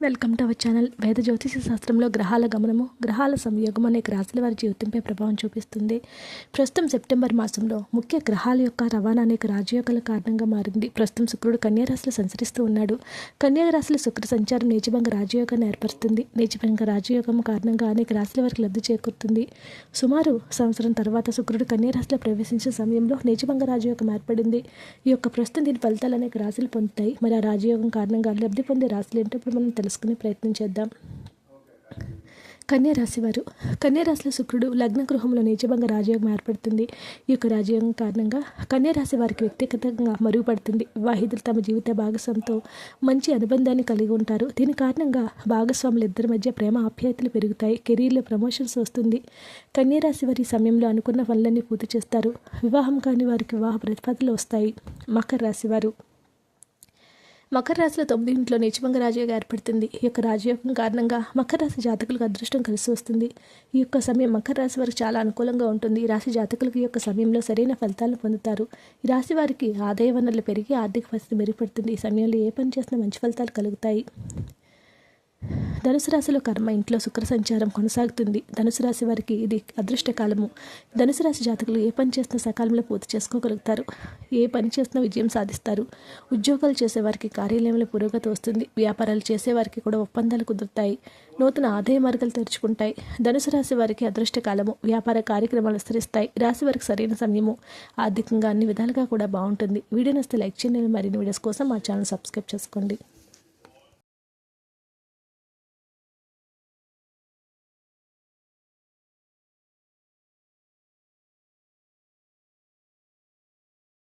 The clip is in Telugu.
వెల్కమ్ టు అవర్ ఛానల్ వేద జ్యోతిష శాస్త్రంలో గ్రహాల గమనము గ్రహాల సంయోగం అనేక రాశుల వారి జీవితంపై ప్రభావం చూపిస్తుంది. ప్రస్తుతం సెప్టెంబర్ మాసంలో ముఖ్య గ్రహాల యొక్క రవాణా అనేక రాజయోగాల కారణంగా మారింది. ప్రస్తుతం శుక్రుడు కన్యారాశిలో సంచరిస్తూ ఉన్నాడు. కన్యారాశిలో శుక్ర సంచారం నీచభంగ రాజయోగాన్ని ఏర్పరుస్తుంది. నీచభంగ రాజయోగం కారణంగా అనేక రాశుల వారికి లబ్ధి చేకూరుతుంది. సుమారు సంవత్సరం తర్వాత శుక్రుడు కన్యారాశిలో ప్రవేశించిన సమయంలో నీచభంగ రాజయోగం ఏర్పడింది. ఈ యొక్క ప్రస్తుతం దీని ఫలితాలు అనేక రాశులు పొందుతాయి. మరి ఆ రాజయోగం కారణంగా లబ్ధి పొందే రాశులు ఏంటో ఇప్పుడు మనం తెలుసుకునే ప్రయత్నం చేద్దాం. కన్యా వారు కన్యారాశిలో శుక్రుడు లగ్న గృహంలో నిజభంగా రాజయోగం ఏర్పడుతుంది. ఈ యొక్క రాజయోగం కారణంగా కన్యారాశి వారికి వ్యక్తిగతంగా మరుగుపడుతుంది వివాహితులు తమ జీవిత భాగస్వామితో మంచి అనుబంధాన్ని కలిగి ఉంటారు. దీని కారణంగా భాగస్వాములు ఇద్దరి మధ్య ప్రేమ ఆప్యాయతలు పెరుగుతాయి. కెరీర్లో ప్రమోషన్స్ వస్తుంది. కన్యారాశి వారి సమయంలో అనుకున్న పనులన్నీ పూర్తి చేస్తారు. వివాహం కాని వారికి వివాహ ప్రతిపాదనలు వస్తాయి. మకర రాశి వారు మకర రాశిలో తొమ్మిది ఇంట్లో నీచభంగ రాజయోగం ఏర్పడుతుంది. ఈ యొక్క రాజయోగం కారణంగా మకర రాశి జాతకులకు అదృష్టం కలిసి వస్తుంది. ఈ యొక్క సమయం మకర రాశి వారికి చాలా అనుకూలంగా ఉంటుంది. ఈ రాశి జాతకులకు ఈ యొక్క సమయంలో సరైన ఫలితాలను పొందుతారు. ఈ రాశి వారికి ఆదాయ వనరులు పెరిగి ఆర్థిక పరిస్థితి మెరుగుపడుతుంది. ఈ సమయంలో ఏ పని చేసినా మంచి ఫలితాలు కలుగుతాయి. ధనుసు రాశిలో కర్మ ఇంట్లో శుక్ర సంచారం కొనసాగుతుంది. ధనుసు రాశి వారికి ఇది అదృష్ట కాలము ధనుసు రాశి జాతకులు ఏ పని చేసినా సకాలంలో పూర్తి చేసుకోగలుగుతారు. ఏ పని చేసినా విజయం సాధిస్తారు. ఉద్యోగాలు చేసేవారికి కార్యాలయంలో పురోగతి వస్తుంది. వ్యాపారాలు చేసేవారికి కూడా ఒప్పందాలు కుదురుతాయి. నూతన ఆదాయ మార్గాలు తెరుచుకుంటాయి. ధనుసు రాశి వారికి అదృష్ట కాలము వ్యాపార కార్యక్రమాలు విస్తరిస్తాయి. రాశి వారికి సరైన సమయము. ఆర్థికంగా అన్ని విధాలుగా కూడా బాగుంటుంది. వీడియో నస్తే లైక్ చేయండి. మరిన్ని వీడియోస్ కోసం మా ఛానల్ సబ్స్క్రైబ్ చేసుకోండి.